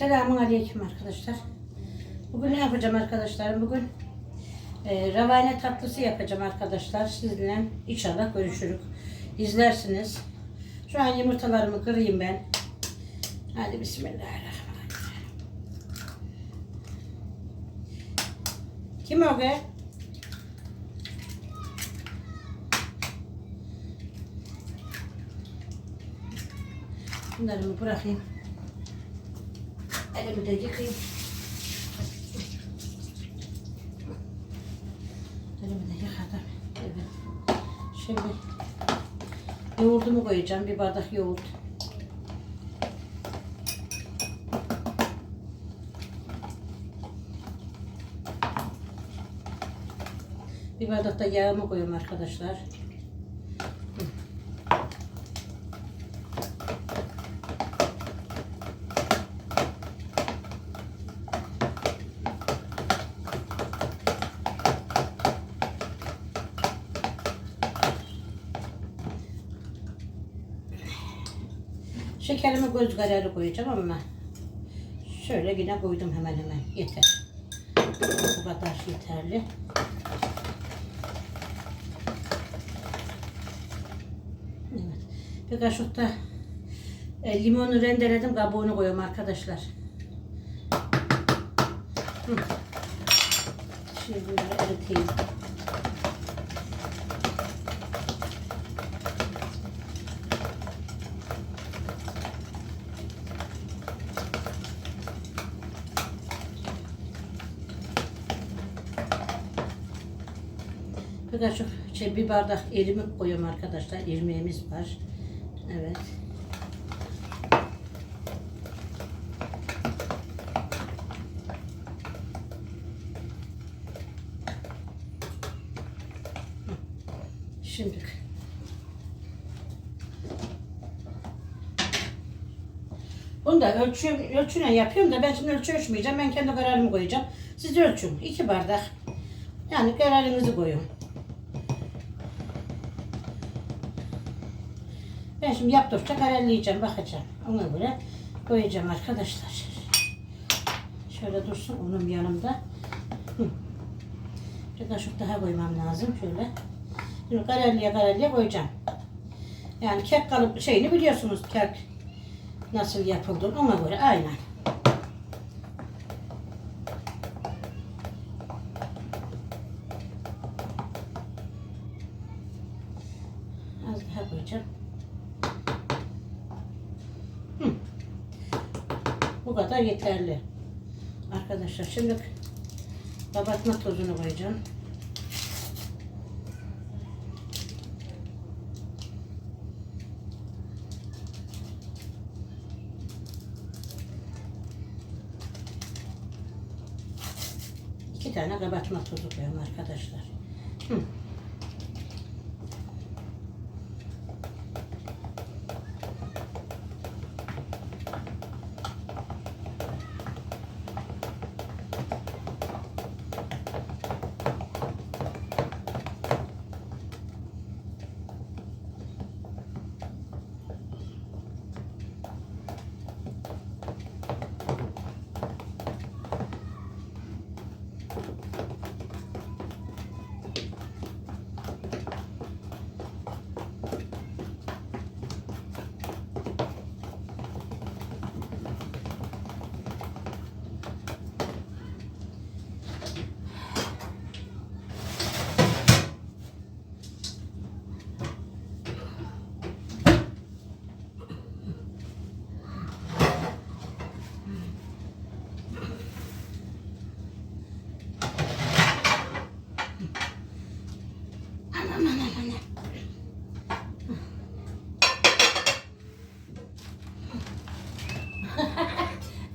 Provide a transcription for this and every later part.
Selamun Aleyküm arkadaşlar. Bugün ne yapacağım arkadaşlar? Bugün e, ravane tatlısı yapacağım arkadaşlar. Sizinle inşallah görüşürük. İzlersiniz. Şu an yumurtalarımı kırayım ben. Hadi Bismillahirrahmanirrahim. Kim o be? Bunlarımı bırakayım. Elimi de yıkayayım. Elimi de yıkadım. Evet. Şimdi yoğurdumu koyacağım. Bir bardak yoğurt. Bir bardak da yağımı koyuyorum arkadaşlar. Şekerimi göz kararı koyacağım ama şöyle yine koydum hemen hemen. Yeter. Bu kadar yeterli. Evet. Bir kaşık da e, limonu rendeledim. Kabuğunu koyuyorum arkadaşlar. Hı. Şimdi eriteyim. Bir kaşık şey, bir bardak irmik koyuyorum arkadaşlar. İrmiğimiz var. Evet. Şimdi Bunu da ölçü, ölçüyle yapıyorum da ben şimdi ölçü ölçmeyeceğim. Ben kendi kararımı koyacağım. Siz ölçün. iki bardak. Yani kararınızı koyun. Ben şimdi yaptıkça kararlayacağım, bakacağım. Ona göre koyacağım arkadaşlar. Şöyle dursun unum yanımda. Hı. Bir kaşık daha koymam lazım şöyle. Şimdi kararlıya kararlıya koyacağım. Yani kek kalıp şeyini biliyorsunuz kek nasıl yapıldığını ona göre aynen. Az daha koyacağım. Bu kadar yeterli. Arkadaşlar şimdi kabartma tozunu koyacağım. İki tane kabartma tozu koyuyorum arkadaşlar. Hı.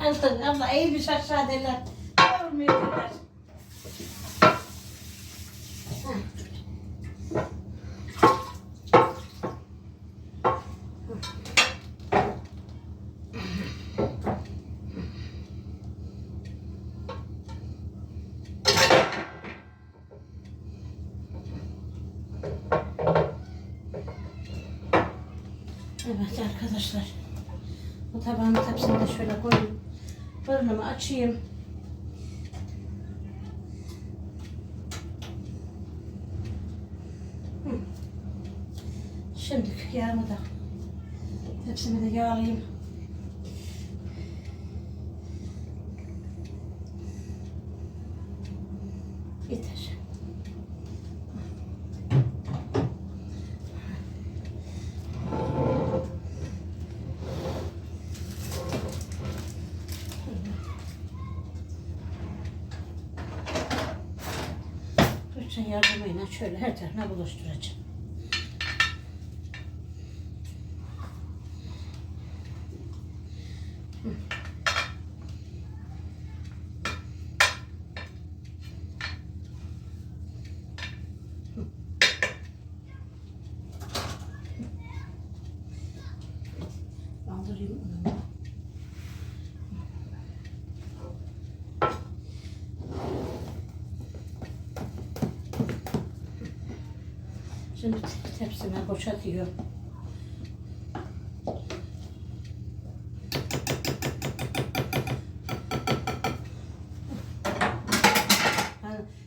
Allah eğilmiş aşağı derler. Olmuyor derler. Evet arkadaşlar. Bu tabağın tepsini de şöyle koyayım. Fırınımı açayım. Şimdi yağımı da hepsini de yağlayayım. Yeter. Yardımıyla şöyle her tarafına buluşturacağım. Kaldırayım Şimdi tepsime boşaltıyorum.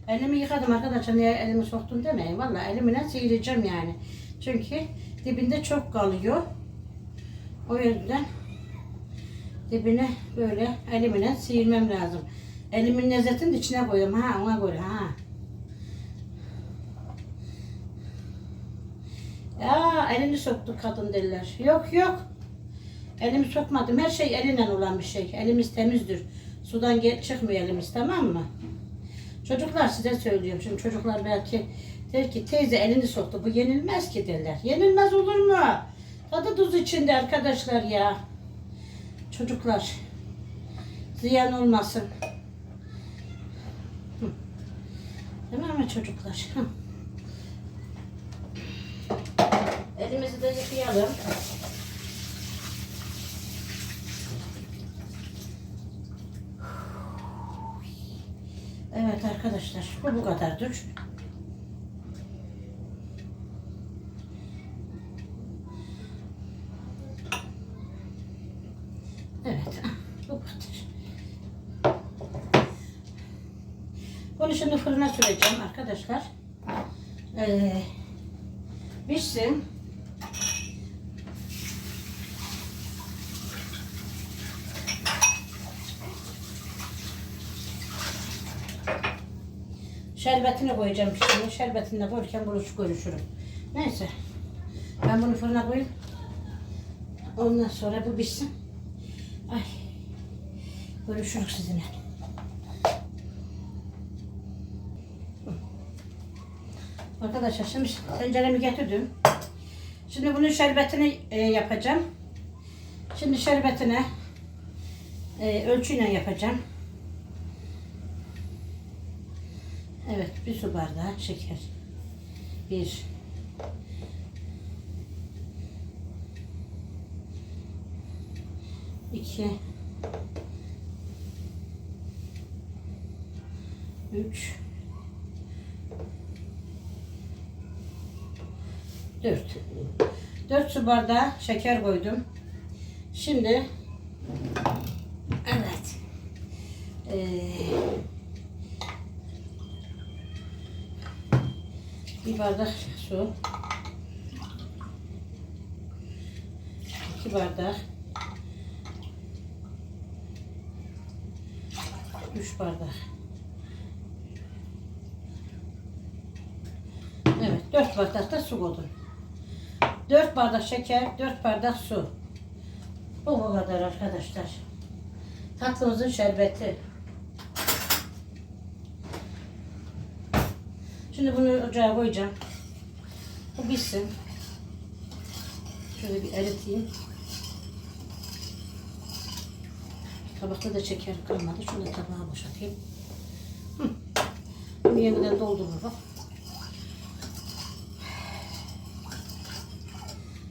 Elimi yıkadım arkadaşlar. Niye elimi soktum demeyin. Valla elimle sıyıracağım yani. Çünkü dibinde çok kalıyor. O yüzden dibine böyle elimle sıyırmam lazım. Elimin lezzetini içine koyuyorum. Ha ona göre ha. Ya elini soktu kadın derler. Yok yok. Elimi sokmadım. Her şey elinden olan bir şey. Elimiz temizdir. Sudan gel çıkmıyor elimiz tamam mı? Çocuklar size söylüyorum. Şimdi çocuklar belki der ki teyze elini soktu. Bu yenilmez ki derler. Yenilmez olur mu? Tadı tuz içinde arkadaşlar ya. Çocuklar. Ziyan olmasın. Hı. Tamam mı çocuklar? Hı. Elimizi de yıkayalım. Evet arkadaşlar bu bu kadardır. Evet bu kadar. Bunu şimdi fırına süreceğim arkadaşlar. Ee, pişsin. Şerbetini koyacağım şimdi. Şerbetini de koyarken buluş görüşürüm. Neyse. Ben bunu fırına koyayım. Ondan sonra bu pişsin. Ay. Görüşürüz sizinle. Arkadaşlar şimdi tenceremi getirdim. Şimdi bunun şerbetini e, yapacağım. Şimdi şerbetine e, ölçüyle yapacağım. Evet, bir su bardağı şeker. Bir. İki. Üç. Dört. Dört su bardağı şeker koydum. Şimdi evet. Ee, Bir bardak su. iki bardak. Üç bardak. Evet, dört bardak da su koydum. Dört bardak şeker, dört bardak su. Bu bu kadar arkadaşlar. Tatlımızın şerbeti. Şimdi bunu ocağa koyacağım. Bu pişsin. Şöyle bir eriteyim. Tabakta da şeker kalmadı. Şunu tabağa boşaltayım. Hı. Yeniden doldururum.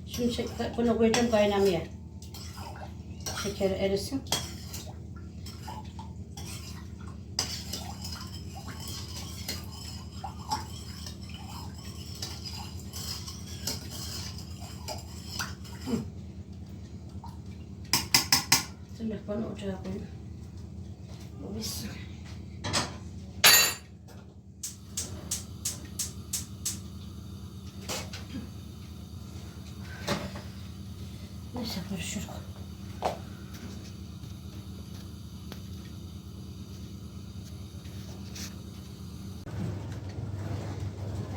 Şimdi bunu koyacağım kaynamaya. Şeker erisin. Şimdi bunu ocağa koyayım. Bu bitsin. Neyse görüşürüz.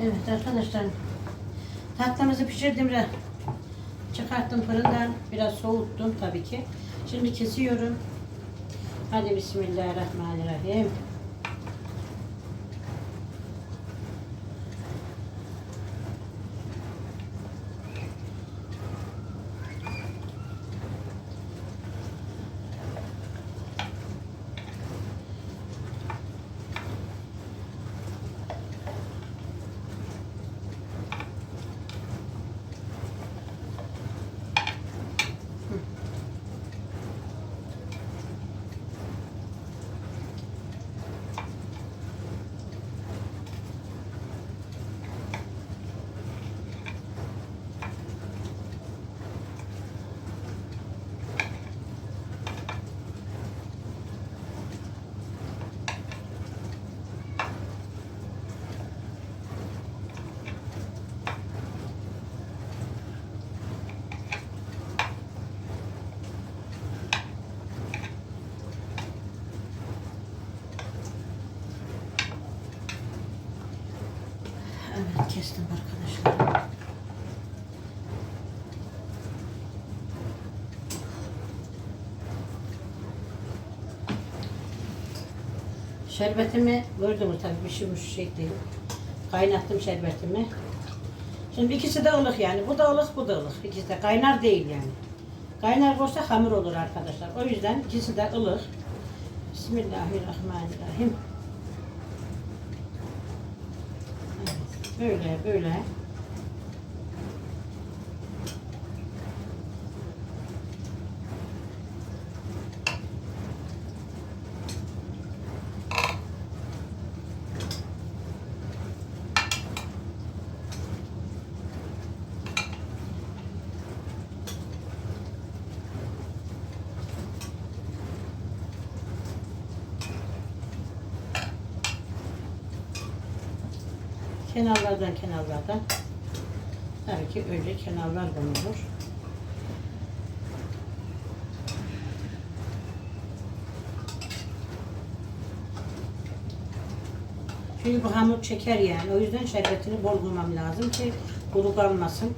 Evet arkadaşlar tatlımızı pişirdim de çıkarttım fırından biraz soğuttum tabii ki. Şimdi kesiyorum. Hadi Bismillahirrahmanirrahim. Evet kestim arkadaşlar. Şerbetimi gördünüz tabii pişirmiş değil. Kaynattım şerbetimi. Şimdi ikisi de ılık yani. Bu da ılık, bu da ılık. İkisi de kaynar değil yani. Kaynar olsa hamur olur arkadaşlar. O yüzden ikisi de ılık. Bismillahirrahmanirrahim. Evet, böyle böyle. Kenarlardan kenarlardan. Tabii ki önce kenarlar konulur. Çünkü bu hamur çeker yani. O yüzden şerbetini bol koymam lazım ki kuru kalmasın.